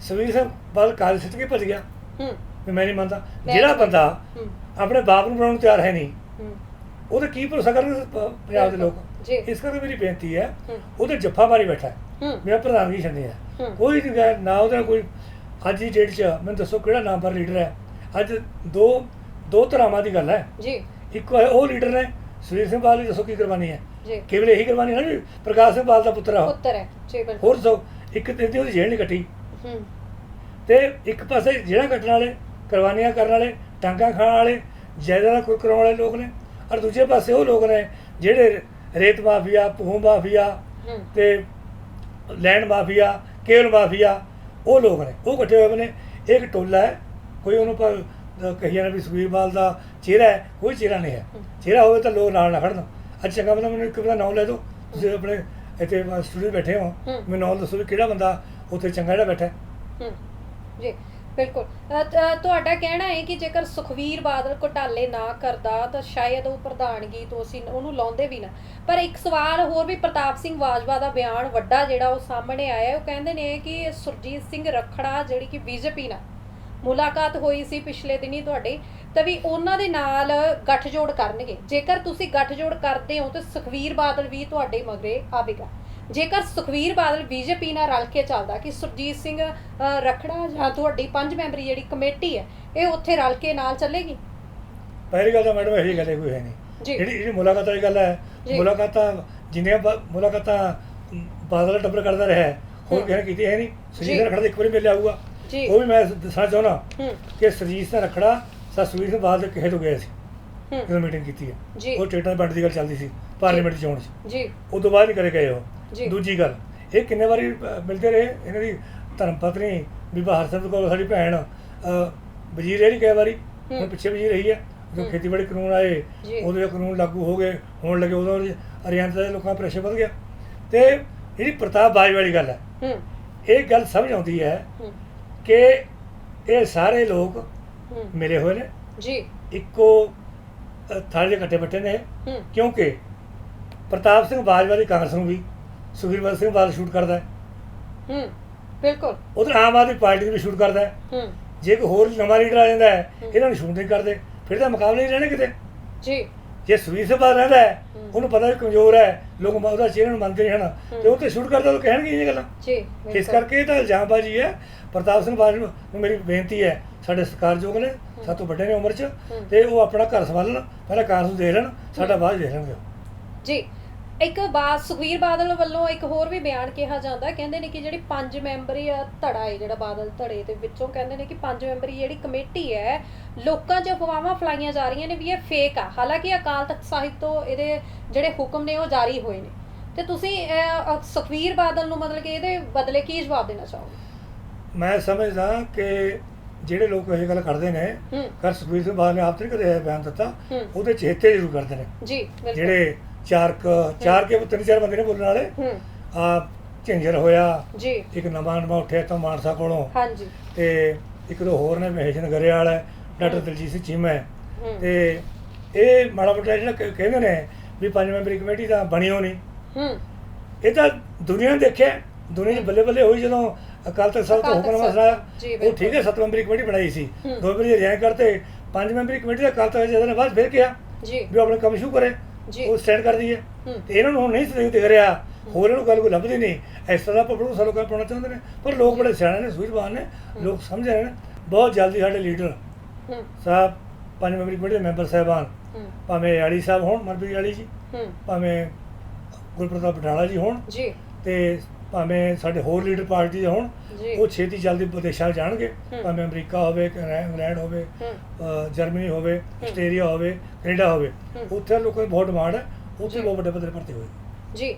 ਸੁਖਬੀਰ ਸਿੰਘ ਬਾਦਲ ਕਾਲ ਸਿੱਟ ਕੇ ਭੱਜ ਗਿਆ? ਹੂੰ। ਵੀ ਮੈਂ ਨਹੀਂ ਮੰਨਦਾ। ਮੈਂ ਜਿਹੜਾ ਬੰਦਾ ਆਪਣੇ ਬਾਪ ਨੂੰ ਬਣਾਉਣ ਨੂੰ ਤਿਆਰ ਹੈ ਨਹੀਂ ਹੂੰ। ਉਹਦੇ ਕੀ ਭਰੋਸਾ ਕਰਨਗੇ ਪੰਜਾਬ ਦੇ ਲੋਕ? ਜੀ। ਇਸ ਕਰਕੇ ਮੇਰੀ ਬੇਨਤੀ ਹੈ ਉਹਦੇ ਜੱਫਾ ਮਾਰੀ ਬੈਠਾ ਮੇਰਾ ਪ੍ਰਧਾਨਗੀ ਛੱਡਣੀ ਹੈ। ਕੋਈ ਨਾ ਉਹਦੇ ਕੋਈ ਅੱਜ ਦੀ ਡੇਟ 'ਚ ਮੈਨੂੰ ਦੱਸੋ ਕਿਹੜਾ ਨਾਮ ਪਰ ਲੀਡਰ ਹੈ? ਅੱਜ ਦੋ ਦੋ ਧਰਾਵਾਂ ਦੀ ਗੱਲ ਹੈ। ਜੀ। ਇੱਕ ਉਹ ਲੀਡਰ ਨੇ ਸੁਖਬੀਰ ਸਿੰਘ ਬਾਦਲ ਦੀ ਦੱਸੋ ਕੀ ਕੁਰਬਾਨੀ ਹੈ? ਜੀ। ਕੇਵਲ ਇਹੀ ਕੁਰਬਾਨੀ ਹੈ ਨਾ ਪ੍ਰਕਾਸ਼ ਸਿੰਘ ਬਾਦਲ ਦਾ ਪੁੱਤਰ ਆ। ਪੁੱਤਰ ਹੈ। ਜੀ ਬਿਲਕੁਲ। ਹੋਰ ਦੱਸੋ ਇੱਕ ਦੀ ਉਹਦੀ ਜੇਲ੍ਹ ਨਹੀਂ ਕੱਟੀ। ਹੂੰ। ਤੇ ਇੱਕ ਪਾਸੇ ਜਿਹੜਾ ਕੱਟਣ ਵਾਲੇ ਕੁਰਬਾਨੀਆਂ ਕਰਨ ਵਾਲੇ ਟਾਂਗਾ ਖਾਣ ਵਾਲੇ ਜਾਇਦਾਦਾਂ ਕੁਰ ਕਰਾਉਣ ਵਾਲੇ ਲੋਕ ਨੇ। ਔਰ ਦੂਜੇ ਪਾਸੇ ਉਹ ਲੋਕ ਨੇ ਜਿਹੜੇ ਰੇਤ ਮਾਫੀਆ ਭੂ ਮਾਫੀਆ ਤੇ ਲੈਂਡ ਮਾਫੀਆ ਕੇਵਲ ਮਾਫੀਆ ਉਹ ਲੋਕ ਨੇ ਉਹ ਇਕੱਠੇ ਹੋਏ ਨੇ। ਇਹ ਇੱਕ ਟੋਲਾ ਹੈ ਕੋਈ ਉਹਨੂੰ ਪਰ ਕਹੀਏ ਨਾ ਵੀ ਸੁਖਬੀਰ ਬਾਲ ਦਾ ਚਿਹਰਾ ਹੈ ਕੋਈ ਚਿਹਰਾ ਨਹੀਂ ਹੈ। ਚਿਹਰਾ ਹੋਵੇ ਤਾਂ ਲੋਕ ਨਾਲ ਨਾ ਖੜਨ। ਅੱਜ ਚੰਗਾ ਬੰਦਾ ਮੈਨੂੰ ਇੱਕ ਬੰਦਾ ਨਾਮ ਲੈ ਦਿਓ। ਤੁਸੀਂ ਆਪਣੇ ਇੱਥੇ ਸਟੂਡੀਓ ਬੈਠੇ ਹੋ। ਮੈਨੂੰ ਨਾਮ ਦੱਸੋ ਵੀ ਕਿਹੜਾ ਬੰਦਾ ਉੱਥੇ ਚੰਗਾ ਜਿਹੜਾ ਬੈਠਾ ਹੈ। ਜੀ। ਬਿਲਕੁਲ। ਅ, ਤ- ਤੁਹਾਡਾ ਕਹਿਣਾ ਹੈ ਕਿ ਜੇਕਰ ਸੁਖਵੀਰ ਬਾਦਲ ਘੁਟਾਲੇ ਨਾ ਕਰਦਾ ਤਾਂ ਸ਼ਾਇਦ ਉਹ ਪ੍ਰਧਾਨਗੀ ਤੋਂ ਅਸੀਂ ਉਹਨੂੰ ਲਾਉਂਦੇ ਵੀ ਨਾ। ਪਰ ਇੱਕ ਸਵਾਲ ਹੋਰ ਵੀ ਪ੍ਰਤਾਪ ਸਿੰਘ ਬਾਜਵਾ ਦਾ ਬਿਆਨ ਵੱਡਾ ਜਿਹੜਾ ਉਹ ਸਾਹਮਣੇ ਆਇਆ ਹੈ। ਉਹ ਕਹਿੰਦੇ ਨੇ ਕਿ ਸੁਰਜੀਤ ਸਿੰਘ ਰਖੜਾ ਜਿਹੜੀ ਕਿ ਬੀਜੇਪੀ ਨਾਲ ਮੁਲਾਕਾਤ ਹੋਈ ਸੀ ਪਿਛਲੇ ਦਿਨੀ ਤੁਹਾਡੇ ਤਾਂ ਵੀ ਉਹਨਾਂ ਦੇ ਨਾਲ ਗੱਠਜੋੜ ਕਰਨਗੇ। ਜੇਕਰ ਤੁਸੀਂ ਗੱਠਜੋੜ ਕਰਦੇ ਹੋ ਤਾਂ ਸੁਖਵੀਰ ਬਾਦਲ ਵੀ ਤੁਹਾਡੇ ਮਗਰੇ ਆਵੇਗਾ। ਜੇਕਰ ਸੁਖਵੀਰ ਬਾਦਲ ਬੀਜੇਪੀ ਨਾਲ ਰਲ ਕੇ ਚੱਲਦਾ ਕਿ ਸੁਰਜੀਤ ਸਿੰਘ ਰਖੜਾ ਜਾਂ ਤੁਹਾਡੀ ਪੰਜ ਮੈਂਬਰੀ ਜਿਹੜੀ ਕਮੇਟੀ ਹੈ ਇਹ ਉੱਥੇ ਰਲ ਕੇ ਨਾਲ ਚੱਲੇਗੀ? ਪਹਿਲੀ ਗੱਲ ਤਾਂ ਮੈਡਮ ਇਹੀ ਗੱਲ ਹੈ ਕੋਈ ਹੈ ਨਹੀਂ। ਜਿਹੜੀ ਜਿਹੜੀ ਮੁਲਾਕਾਤ ਵਾਲੀ ਗੱਲ ਹੈ। ਮੁਲਾਕਾਤਾਂ ਜਿੰਨੀਆਂ ਬ- ਮੁਲਾਕਾਤਾਂ ਬਾਦਲ ਟੱਬਰ ਕਰਦਾ ਰਿਹਾ ਹੋਰ। ਕਿਸੇ ਕੀਤੀ ਹੈ ਨਹੀਂ। ਜੀ। ਸੁਜੀਤ ਰਖੜਾ ਇੱਕ ਵਾਰੀ ਮਿਲਿਆ ਆਊਗਾ ਜੀ। ਉਹ ਵੀ ਮੈਂ ਦੱਸਣਾ ਚਾਹੁੰਦਾ ਕਿ ਸੁਰਜੀਤ ਸਿੰਘ ਰਖੜਾ ਸੁਖਬੀਰ ਸਿੰਘ ਬਾਦਲ ਦੇ ਕਿਸੇ ਤੋਂ ਗਿਆ ਸੀ ਜਦੋਂ ਮੀਟਿੰਗ ਕੀਤੀ ਹੈ। ਉਹ ਟਿਕਟਾਂ ਵੰਡ ਦੀ ਗੱਲ ਚੱਲਦੀ ਸੀ ਪਾਰਲੀਮੈਂਟ ਦੀ ਚੋਣ 'ਚ। ਜੀ। ਉਹ ਤੋਂ ਬਾਅਦ ਨਹੀਂ ਕਰੇ ਗਏ ਜੀ। ਦੂਜੀ ਗੱਲ ਇਹ ਕਿੰਨੇ ਵਾਰੀ ਅ, ਮਿਲਦੇ ਰਹੇ? ਇਹਨਾਂ ਦੀ ਧਰਮ ਪਤਨੀ ਬੀਬਾ ਹਰਸਿਮਰਤ ਕੌਰ ਸਾਡੀ ਭੈਣ ਅ, ਵਜ਼ੀਰ ਰਹੀ ਕਈ ਵਾਰੀ। ਹੁਣ। ਪਿੱਛੇ ਵਜ਼ੀਰ ਰਹੀ ਹੈ ਜਦੋਂ। ਖੇਤੀਬਾੜੀ ਕਾਨੂੰਨ ਆਏ ਜੀ। ਉਦੋਂ ਇਹ ਕਾਨੂੰਨ ਲਾਗੂ ਹੋ ਗਏ ਹੋਣ ਲੱਗੇ ਉਦੋਂ ਹਰਿਆਣਾ ਦੇ ਲੋਕਾਂ ਦਾ ਪ੍ਰੈਸ਼ਰ ਵਧ ਗਿਆ। ਤੇ ਜਿਹੜੀ ਪ੍ਰਤਾਪ ਬਾਜ ਵਾਲੀ ਗੱਲ ਹੈ ਹੂੰ। ਇਹ ਗੱਲ ਸਮਝ ਆਉਂਦੀ ਹੈ ਹੂੰ। ਕਿ ਇਹ ਸਾਰੇ ਲੋਕ ਹੂੰ। ਮਿਲੇ ਹੋਏ ਨੇ। ਜੀ। ਇੱਕੋ ਅ, ਥਾਲੀ ਦੇ ਇਕੱਠੇ ਬੱਟੇ ਨੇ। ਹੂੰ। ਕਿਉਂਕਿ ਪ੍ਰਤਾਪ ਸਿੰਘ ਬਾਜਵਾ ਦੀ ਕਾਂਗਰਸ ਨੂੰ ਵੀ ਸੁਖਬੀਰ ਸਿੰਘ ਬਾਦਲ ਸ਼ੂਟ ਕਰਦਾ ਹੈ। ਹੂੰ ਬਿਲਕੁਲ। ਉਧਰ ਆਮ ਆਦਮੀ ਪਾਰਟੀ ਨੂੰ ਵੀ ਸ਼ੂਟ ਕਰਦਾ ਹੈ। ਹੂੰ। ਜੇ ਕੋਈ ਹੋਰ ਨਵਾਂ ਲੀਡਰ ਆ ਜਾਂਦਾ ਹੈ। ਇਹਨਾਂ ਨੂੰ ਸ਼ੂਟ ਨਹੀਂ ਕਰਦੇ। ਫਿਰ ਤਾਂ ਮੁਕਾਬਲੇ ਹੀ ਰਹਿਣੇ ਕਿਤੇ। ਜੀ। ਜੇ ਸੁਖਬੀਰ ਸਿੰਘ ਬਾਦਲ ਰਹਿੰਦਾ ਹੈ। ਉਹਨੂੰ ਪਤਾ ਕਮਜ਼ੋਰ ਹੈ ਲੋਕ ਉਹਦਾ ਚਿਹਰੇ ਨੂੰ ਮੰਨਦੇ ਹਨ। ਤੇ ਉਹ ਤੇ ਸ਼ੂਟ ਕਰਦਾ ਉਹ ਕਹਿਣਗੇ ਇਹ ਗੱਲਾਂ। ਜੀ ਇਸ। ਕਰਕੇ ਇਹ ਤਾਂ ਇਲਜ਼ਾਮਬਾਜ਼ੀ ਹੈ। ਪ੍ਰਤਾਪ ਸਿੰਘ ਬਾਦਲ ਨੂੰ ਮੇਰੀ ਬੇਨਤੀ ਹੈ ਸਾਡੇ ਸਤਿਕਾਰਯੋਗ ਨੇ ਸਭ ਤੋਂ ਵੱਡੇ ਨੇ ਉਮਰ 'ਚ। ਤੇ ਉਹ ਆਪਣਾ ਘਰ ਸੰਭਾਲਣ ਪਹਿਲਾਂ ਕਾਂਗਰਸ ਨੂੰ ਦੇ ਲੈਣ ਸਾਡਾ ਬਾਅਦ ਦੇਖ ਲੈਣਗੇ ਜੀ। ਇੱਕ ਬਾਤ ਸੁਖਵੀਰ ਬਾਦਲ ਵੱਲੋਂ ਇੱਕ ਹੋਰ ਵੀ ਬਿਆਨ ਕਿਹਾ ਜਾਂਦਾ। ਕਹਿੰਦੇ ਨੇ ਕਿ ਜਿਹੜੀ ਪੰਜ ਮੈਂਬਰੀ ਆ ਧੜਾ ਹੈ ਜਿਹੜਾ ਬਾਦਲ ਧੜੇ ਦੇ ਵਿੱਚੋਂ। ਕਹਿੰਦੇ ਨੇ ਕਿ ਪੰਜ ਮੈਂਬਰੀ ਜਿਹੜੀ ਕਮੇਟੀ ਹੈ ਲੋਕਾਂ 'ਚ ਅਫਵਾਹਾਂ ਫਲਾਈਆਂ ਜਾ ਰਹੀਆਂ ਨੇ ਵੀ ਇਹ ਫੇਕ ਆ। ਹਾਲਾਂਕਿ ਅਕਾਲ ਤਖਤ ਸਾਹਿਬ ਤੋਂ ਇਹਦੇ ਜਿਹੜੇ ਹੁਕਮ ਨੇ ਉਹ ਜਾਰੀ ਹੋਏ ਨੇ। ਤੇ ਤੁਸੀਂ ਸੁਖਵੀਰ ਬਾਦਲ ਨੂੰ ਮਤਲਬ ਕਿ ਇਹਦੇ ਬਦਲੇ ਕੀ ਜਵਾਬ ਦੇਣਾ ਚਾਹੋਗੇ? ਮੈਂ ਸਮਝਦਾ ਕਿ ਜਿਹੜੇ ਲੋਕ ਇਹ ਗੱਲ ਕਰਦੇ ਨੇ ਕਰ ਸੁਖਬੀਰ ਸਿੰਘ ਬਾਦਲ ਨੇ ਆਪ ਤੇ ਕਦੇ ਬਿਆਨ ਦਿੱਤਾ। ਉਹਦੇ ਚੇਤੇ ਜ਼ਰੂਰ ਕਰਦੇ ਨੇ। ਜੀ ਬਿਲਕੁਲ। ਜਿਹੜੇ ਚਾਰ ਕੁ- ਚਾਰ ਕੇ ਤਿੰਨ ਚਾਰ ਬੰਦੇ ਨੇ ਬੋਲਣ ਵਾਲੇ। ਹੂੰ। ਆ ਝਿੰਜਰ ਹੋਇਆ। ਜੀ। ਇੱਕ ਨਵਾਂ ਨਵਾਂ ਉੱਠਿਆ ਤੋਂ ਮਾਨਸਾ ਕੋਲੋਂ। ਹਾਂਜੀ। ਤੇ ਇੱਕ ਦੋ ਹੋਰ ਨੇ ਮਹੇਸ਼ ਨਗਰੇਵਾਲ ਹੈ ਡਾਕਟਰ। ਦਲਜੀਤ ਸਿੰਘ ਚੀਮਾ ਹੈ। ਹੂੰ। ਤੇ ਇਹ ਮਾੜਾ ਮੋਟਾ ਜਿਹੜਾ ਕ- ਕਹਿੰਦੇ ਨੇ ਵੀ ਪੰਜ ਮੈਂਬਰੀ ਕਮੇਟੀ ਤਾਂ ਬਣੀ ਹੋ ਨਹੀਂ ਹੂੰ। ਇਹ ਤਾਂ ਦੁਨੀਆ ਨੇ ਦੇਖਿਆ। ਦੁਨੀਆ 'ਚ ਬੱਲੇ ਬੱਲੇ ਹੋਈ ਜਦੋਂ ਅਕਾਲ ਤਖਤ ਸਾਹਿਬ ਤੋਂ ਅਕਾਲ ਤਖ਼ਤ ਹੁਕਮ ਸਾਹਿਬ। ਮਸਲਾ ਜੀ, ਉਹ। ਠੀਕ ਹੈ ਸੱਤ ਮੈਂਬਰੀ ਕਮੇਟੀ ਬਣਾਈ ਸੀ। ਹੂੰ। ਦੋ ਮੈਂਬਰੀ ਰਿਆਂ ਕਰਤੇ। ਪੰਜ ਮੈਂਬਰੀ ਕਮੇਟੀ ਦਾ ਅਕਾਲ ਤਖਤ ਜਿਹਦੇ ਨੇ ਬਾਅਦ ਫਿਰ ਕਿਹਾ ਜੀ। ਵੀ ਉਹ ਆਪਣੇ ਕੰਮ ਸ਼ੁਰੂ ਕਰੇ। ਉਹ ਸਟੈਂਡ ਕਰਦੀ ਹੈ। ਤੇ ਇਹਨਾਂ ਨੂੰ ਹੁਣ ਨਹੀਂ ਸਹੀ ਦਿਖ ਰਿਹਾ। ਹੋਰ ਇਹਨੂੰ ਗੱਲ ਕੋਈ ਲੱਭਦੀ ਨਹੀਂ। ਇਸ ਤਰ੍ਹਾਂ ਪਬਲੂ ਸਾਨੂੰ ਕੋਈ ਪਾਉਣਾ ਚਾਹੁੰਦੇ ਨੇ। ਪਰ ਲੋਕ ਬੜੇ ਸਿਆਣੇ ਨੇ ਸੂਝਵਾਨ ਨੇ। ਲੋਕ ਸਮਝ ਰਹੇ ਨੇ। ਬਹੁਤ ਜਲਦੀ ਸਾਡੇ ਲੀਡਰ ਸਾਹਿਬ ਪੰਜ ਮੈਂਬਰੀ ਦੇ ਮੈਂਬਰ ਸਾਹਿਬਾਨ ਭਾਵੇਂ ਆਲੀ ਸਾਹਿਬ ਹੋਣ ਮਨਪ੍ਰੀਤ ਆਲੀ ਜੀ। ਭਾਵੇਂ ਗੁਰਪ੍ਰਤਾਪ ਬਟਾਲਾ ਜੀ ਹੋਣ। ਜੀ। ਤੇ ਭਾਵੇਂ ਸਾਡੇ ਹੋਰ ਲੀਡਰ ਪਾਰਟੀ ਦੇ ਹੋਣ ਉਹ ਛੇਤੀ ਜਲਦੀ ਵਿਦੇਸ਼ਾਂ ਜਾਣਗੇ। ਭਾਵੇਂ ਅਮਰੀਕਾ ਹੋਵੇ ਇੰਗਲੈਂਡ ਹੋਵੇ ਜਰਮਨੀ ਹੋਵੇ ਆਸਟ੍ਰੇਲੀਆ ਹੋਵੇ ਕੈਨੇਡਾ ਹੋਵੇ। ਉੱਥੇ ਲੋਕਾਂ ਦੀ ਬਹੁਤ ਡਿਮਾਂਡ ਹੈ। ਉੱਥੇ। ਬਹੁਤ ਵੱਡੇ ਪੱਧਰ ਭਰਤੀ ਹੋਏ। ਜੀ।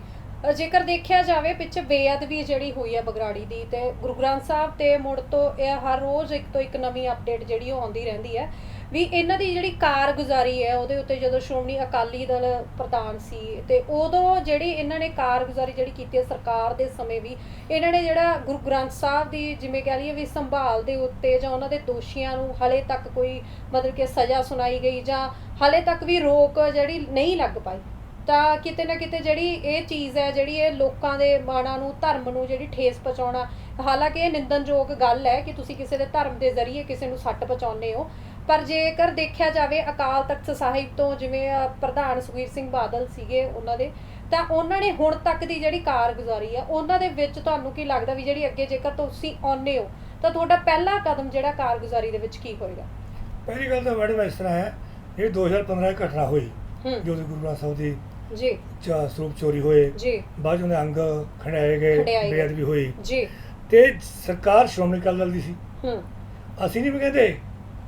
ਜੇਕਰ ਦੇਖਿਆ ਜਾਵੇ ਪਿੱਛੇ ਬੇਅਦਬੀ ਜਿਹੜੀ ਹੋਈ ਹੈ ਬਗਰਾੜੀ ਦੀ ਤੇ ਗੁਰੂ ਗ੍ਰੰਥ ਸਾਹਿਬ ਤੇ ਮੁੜ ਤੋਂ ਇਹ ਹਰ ਰੋਜ਼ ਇੱਕ ਤੋਂ ਇੱਕ ਨਵੀਂ ਅਪਡੇਟ ਜਿਹੜੀ ਆਉਂਦੀ ਰਹਿੰਦੀ ਹੈ। ਵੀ ਇਹਨਾਂ ਦੀ ਜਿਹੜੀ ਕਾਰਗੁਜ਼ਾਰੀ ਹੈ, ਉਹਦੇ ਉੱਤੇ ਜਦੋਂ ਸ਼੍ਰੋਮਣੀ ਅਕਾਲੀ ਦਲ ਪ੍ਰਧਾਨ ਸੀ ਤੇ ਉਦੋਂ ਜਿਹੜੀ ਇਹਨਾਂ ਨੇ ਕਾਰਗੁਜ਼ਾਰੀ ਜਿਹੜੀ ਕੀਤੀ ਹੈ ਸਰਕਾਰ ਦੇ ਸਮੇਂ ਵੀ, ਇਹਨਾਂ ਨੇ ਜਿਹੜਾ ਗੁਰੂ ਗ੍ਰੰਥ ਸਾਹਿਬ ਦੀ ਜਿਵੇਂ ਕਹਿ ਲਈਏ ਵੀ ਸੰਭਾਲ ਦੇ ਉੱਤੇ ਜਾਂ ਉਹਨਾਂ ਦੇ ਦੋਸ਼ੀਆਂ ਨੂੰ ਹਲੇ ਤੱਕ ਕੋਈ ਮਤਲਬ ਕਿ ਸਜ਼ਾ ਸੁਣਾਈ ਗਈ ਜਾਂ ਹਲੇ ਤੱਕ ਵੀ ਰੋਕ ਜਿਹੜੀ ਨਹੀਂ ਲੱਗ ਪਾਈ, ਤਾਂ ਕਿਤੇ ਨਾ ਕਿਤੇ ਜਿਹੜੀ ਇਹ ਚੀਜ਼ ਹੈ, ਜਿਹੜੀ ਇਹ ਲੋਕਾਂ ਦੇ ਮਾਣਾ ਨੂੰ, ਧਰਮ ਨੂੰ ਜਿਹੜੀ ਠੇਸ ਪਹੁੰਚਾਉਣਾ, ਹਾਲਾਂਕਿ ਇਹ ਨਿੰਦਨਯੋਗ ਗੱਲ ਹੈ ਕਿ ਤੁਸੀਂ ਕਿਸੇ ਦੇ ਧਰਮ ਦੇ ਜ਼ਰੀਏ ਕਿਸੇ ਨੂੰ ਸੱਟ ਪਹੁੰਚਾਉਂਦੇ ਹੋ ਪਰ ਜੇਕਰ ਦੇਖਿਆ ਜਾਵੇ ਅਕਾਲ ਤਖਤ ਸਾਹਿਬ ਤੋਂ ਜਿਵੇਂ ਪ੍ਰਧਾਨ ਸੁਖਬੀਰ ਸਿੰਘ ਬਾਦਲ ਸੀਗੇ ਉਹਨਾਂ ਦੇ ਤਾਂ ਉਹਨਾਂ ਨੇ ਹੁਣ ਤੱਕ ਦੀ ਜਿਹੜੀ ਕਾਰਗੁਜ਼ਾਰੀ ਆ ਉਹਨਾਂ ਦੇ ਵਿੱਚ ਤੁਹਾਨੂੰ ਕੀ ਲੱਗਦਾ ਵੀ ਜਿਹੜੀ ਅੱਗੇ ਜੇਕਰ ਤੁਸੀਂ ਆਉਂਦੇ ਹੋ ਤਾਂ ਤੁਹਾਡਾ ਪਹਿਲਾ ਕਦਮ ਜਿਹੜਾ ਕਾਰਗੁਜ਼ਾਰੀ ਦੇ ਵਿੱਚ ਕੀ ਹੋਏਗਾ? ਪਹਿਲੀ ਗੱਲ ਤਾਂ ਮੈਡਮ ਇਸ ਤਰ੍ਹਾਂ ਹੈ ਇਹ 2015 ਦੀ ਘਟਨਾ ਹੋਈ ਜਦੋਂ ਗੁਰੂ ਗ੍ਰੰਥ ਸਾਹਿਬ ਦੀ ਜੀ। ਚਾ ਸਰੂਪ ਚੋਰੀ ਹੋਏ ਜੀ। ਬਾਅਦ 'ਚ ਉਹਦੇ ਅੰਗ ਖੰਡਾਏ ਗਏ। ਬੇਅਦਬੀ ਹੋਈ। ਜੀ। ਤੇ ਸਰਕਾਰ ਸ਼੍ਰੋਮਣੀ ਅਕਾਲੀ ਦਲ ਦੀ ਸੀ। ਹੂੰ। ਅਸੀਂ ਨਹੀਂ ਕਹਿੰਦੇ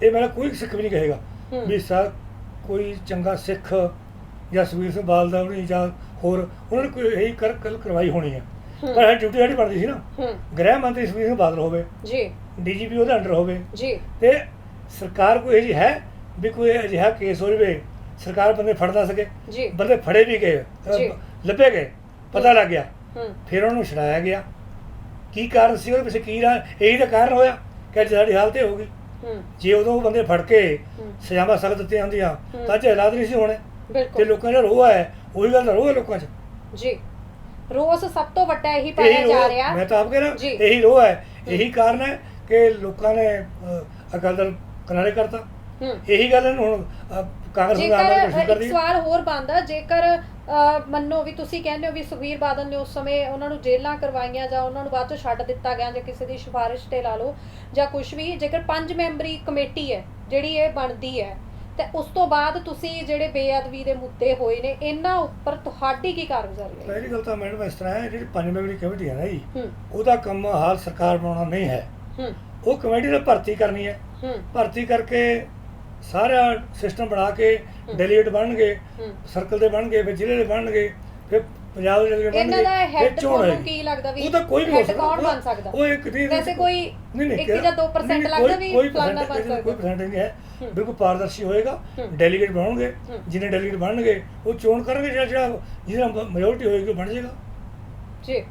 ਇਹ ਮੇਰਾ ਕੋਈ ਸਿੱਖ ਵੀ ਨਹੀਂ ਕਹੇਗਾ। ਵੀ ਸਰ ਕੋਈ ਚੰਗਾ ਸਿੱਖ ਜਾਂ ਸੁਖਬੀਰ ਸਿੰਘ ਬਾਦਲ ਦਾ ਜਾਂ ਹੋਰ ਉਹਨਾਂ ਨੇ ਕੋਈ ਇਹੀ ਕਰ ਕਰ- ਕਰਵਾਈ ਹੋਣੀ ਹੈ। ਪਰ ਇਹ ਡਿਊਟੀ ਸਾਡੀ ਬਣਦੀ ਸੀ ਨਾ। ਗ੍ਰਹਿ ਮੰਤਰੀ ਸੁਖਬੀਰ ਸਿੰਘ ਬਾਦਲ ਹੋਵੇ ਜੀ। ਡੀਜੀਪੀ ਉਹਦੇ ਅੰਡਰ ਹੋਵੇ। ਜੀ। ਤੇ ਸਰਕਾਰ ਕੋਈ ਇਹੋ ਹੈ ਵੀ ਕੋਈ ਅਜਿਹਾ ਕੇਸ ਹੋ ਜਾਵੇ ਸਰਕਾਰ ਬੰਦੇ ਫੜ ਨਾ ਸਕੇ। ਜੀ। ਬੰਦੇ ਫੜੇ ਵੀ ਗਏ। ਲੱਭੇ ਗਏ ਪਤਾ ਲੱਗ ਗਿਆ। ਫਿਰ ਉਹਨੂੰ ਛਡਾਇਆ ਗਿਆ। ਕੀ ਕਾਰਨ ਸੀ ਉਹਦੇ ਪਿੱਛੇ ਕੀ ਰਾ ਇਹੀ ਤਾਂ ਕਾਰਨ ਹੋਇਆ ਕਿ ਸਾਡੀ ਹਾਲਤ ਹੋ ਗਈ। ਜੇ ਉਦੋਂ ਉਹ ਬੰਦੇ ਫੜ ਕੇ ਹੂੰ। ਸਜ਼ਾਵਾਂ ਸਖਤ ਦਿੱਤੀਆਂ ਹੁੰਦੀਆਂ ਹੂੰ। ਤਾਂ ਅੱਜ ਹਾਲਾਤ ਨਹੀਂ ਸੀ ਹੋਣੇ। ਤੇ ਬਿਲਕੁਲ ਲੋਕਾਂ ਦਾ ਰੋਹ ਹੈ ਉਹੀ ਗੱਲ ਦਾ ਰੋਹ ਹੈ ਲੋਕਾਂ 'ਚ। ਜੀ। ਰੋਸ ਸਭ ਤੋਂ ਵੱਡਾ ਇਹੀ ਪਾਇਆ ਜਾ ਰੋਹ ਰਿਹਾ। ਮੈਂ ਤਾਂ ਆਪ ਕਹਿ ਰਿਹਾ। ਇਹੀ ਰੋਹ ਹੈ। ਇਹੀ ਕਾਰਨ ਹੈ ਕਿ ਲੋਕਾਂ ਨੇ ਅਕਾਲੀ ਦਲ ਕਿਨਾਰੇ ਕਰਤਾ। ਹੂੰ। ਇਹੀ ਗੱਲ ਇਹਨੂੰ ਹੁਣ ਕਾਂਗਰਸ ਨੂੰ ਆਉਣ ਦੀ ਜੇਕਰ ਕੋਸ਼ਿਸ਼ ਅ, ਇੱਕ ਕਰਦੀ ਹੈ। ਸਵਾਲ ਹੋਰ ਬਣਦਾ ਜੇਕਰ ਮੰਨੋ ਵੀ ਤੁਸੀਂ ਕਹਿੰਦੇ ਹੋ ਵੀ ਸੁਖਬੀਰ ਬਾਦਲ ਨੇ ਉਸ ਸਮੇਂ ਉਹਨਾਂ ਨੂੰ ਜੇਲ੍ਹਾਂ ਕਰਵਾਈਆਂ ਜਾਂ ਉਹਨਾਂ ਨੂੰ ਬਾਅਦ ਚੋਂ ਛੱਡ ਦਿੱਤਾ ਗਿਆ ਜਾਂ ਕਿਸੇ ਦੀ ਸਿਫਾਰਿਸ਼ ਤੇ ਲਾ ਲਓ ਜਾਂ ਕੁਝ ਵੀ। ਜੇਕਰ ਪੰਜ ਮੈਂਬਰੀ ਕਮੇਟੀ ਹੈ ਜਿਹੜੀ ਇਹ ਬਣਦੀ ਹੈ ਤੇ ਉਸ ਤੋਂ ਬਾਅਦ ਤੁਸੀਂ ਜਿਹੜੇ ਬੇਅਦਬੀ ਦੇ ਮੁੱਦੇ ਹੋਏ ਨੇ ਇਹਨਾਂ ਉੱਪਰ ਤੁਹਾਡੀ ਕੀ ਕਾਰਗੁਜ਼ਾਰੀ ਹੈ? ਪਹਿਲੀ ਗੱਲ ਤਾਂ ਮੈਡਮ ਇਸ ਤਰ੍ਹਾਂ ਹੈ ਜਿਹੜੀ ਪੰਜ ਮੈਂਬਰੀ ਕਮੇਟੀ ਹੈ ਨਾ ਜੀ ਉਹਦਾ ਕੰਮ ਹਾਲ ਸਰਕਾਰ ਬਣਾਉਣਾ ਨਹੀਂ ਹੈ। ਉਹ ਕਮੇਟੀ ਦਾ ਭਰਤੀ ਕਰਨੀ ਹੂੰ। ਭਰਤੀ ਕਰਕੇ ਸਾਰਾ ਸਿਸਟਮ ਬਣਾ ਕੇ ਡੈਲੀਗੇਟ ਬਣਨਗੇ ਸਰਕਲ ਦੇ ਬਣਨਗੇ ਫਿਰ ਜ਼ਿਲ੍ਹੇ ਦੇ ਬਣਨਗੇ ਫਿਰ ਪੰਜਾਬ ਦੇ ਡੈਲੀਗੇਟ ਬਣਨਗੇ ਇਹਨਾਂ ਦਾ ਹੈੱਡ ਚੋਣ ਤੁਹਾਨੂੰ ਹੋਏਗੀ। ਕੀ ਲੱਗਦਾ ਵੀ ਉਹ ਤਾਂ ਕੋਈ ਵੀ ਹੋ ਸਕਦਾ ਕੌਣ ਬਣ ਸਕਦਾ ਉਹ ਇੱਕ ਦੀ ਵੈਸੇ ਕੋਈ ਨਹੀਂ ਨਹੀਂ ਇੱਕ ਕਿਹੜਾ- ਜਾਂ 2% ਨਹੀਂ, ਨਹੀਂ, ਲੱਗਦਾ ਵੀ percentage ਬਣ ਨਹੀਂ, ਕੋਈ ਸਕਦਾ। percentage ਨਹੀਂ ਹੈ। ਬਿਲਕੁਲ ਪਾਰਦਰਸ਼ੀ ਹੋਏਗਾ। ਡੈਲੀਗੇਟ ਬਣਨਗੇ ਹੂੰ। ਜਿੰਨੇ ਡੈਲੀਗੇਟ ਬਣਨਗੇ ਉਹ ਚੋਣ ਕਰਨਗੇ ਜਿਹੜਾ ਜਿਹੜਾ ਜਿਹਦਾ ਮੈਜੋਰਟੀ ਹੋਏਗੀ ਉਹ ਬਣ ਜਾਏਗਾ ਜੀ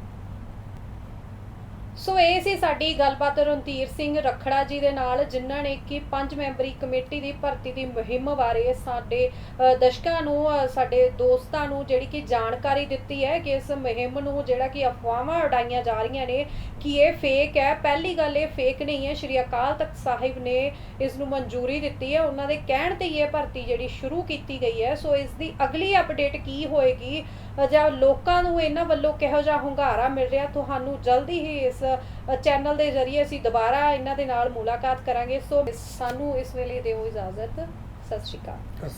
ਸੋ ਇਹ ਸੀ ਸਾਡੀ ਗੱਲਬਾਤ ਰਣਧੀਰ ਸਿੰਘ ਰਖੜਾ ਜੀ ਦੇ ਨਾਲ, ਜਿਨ੍ਹਾਂ ਨੇ ਕਿ ਪੰਜ ਮੈਂਬਰੀ ਕਮੇਟੀ ਦੀ ਭਰਤੀ ਦੀ ਮੁਹਿੰਮ ਬਾਰੇ ਸਾਡੇ ਦਰਸ਼ਕਾਂ ਨੂੰ ਸਾਡੇ ਦੋਸਤਾਂ ਨੂੰ ਜਿਹੜੀ ਕਿ ਜਾਣਕਾਰੀ ਦਿੱਤੀ ਹੈ ਕਿ ਇਸ ਮੁਹਿੰਮ ਨੂੰ ਜਿਹੜਾ ਕਿ ਅਫਵਾਹਾਂ ਉਡਾਈਆਂ ਜਾ ਰਹੀਆਂ ਨੇ ਕਿ ਇਹ ਫੇਕ ਹੈ। ਪਹਿਲੀ ਗੱਲ ਇਹ ਫੇਕ ਨਹੀਂ ਹੈ। ਸ਼੍ਰੀ ਅਕਾਲ ਤਖਤ ਸਾਹਿਬ ਨੇ ਇਸ ਨੂੰ ਮਨਜ਼ੂਰੀ ਦਿੱਤੀ ਹੈ। ਉਹਨਾਂ ਦੇ ਕਹਿਣ ਤੇ ਹੀ ਇਹ ਭਰਤੀ ਜਿਹੜੀ ਸ਼ੁਰੂ ਕੀਤੀ ਗਈ ਹੈ। ਸੋ ਇਸ ਦੀ ਅਗਲੀ ਅਪਡੇਟ ਕੀ ਹੋਏਗੀ? ਜਾਂ ਲੋਕਾਂ ਨੂੰ ਇਹਨਾਂ ਵੱਲੋਂ ਕਿਹੋ ਜਿਹਾ ਹੁੰਗਾਰਾ ਮਿਲ ਰਿਹਾ? ਤੁਹਾਨੂੰ ਜਲਦੀ ਹੀ ਇਸ ਚੈਨਲ ਦੇ ਜ਼ਰੀਏ ਅਸੀਂ ਦੁਬਾਰਾ ਇਹਨਾਂ ਦੇ ਨਾਲ ਮੁਲਾਕਾਤ ਕਰਾਂਗੇ। ਸੋ ਸਾਨੂੰ ਇਸ ਵੇਲੇ ਦਿਓ ਇਜਾਜ਼ਤ। ਸਤਿ ਸ਼੍ਰੀ ਅਕਾਲ।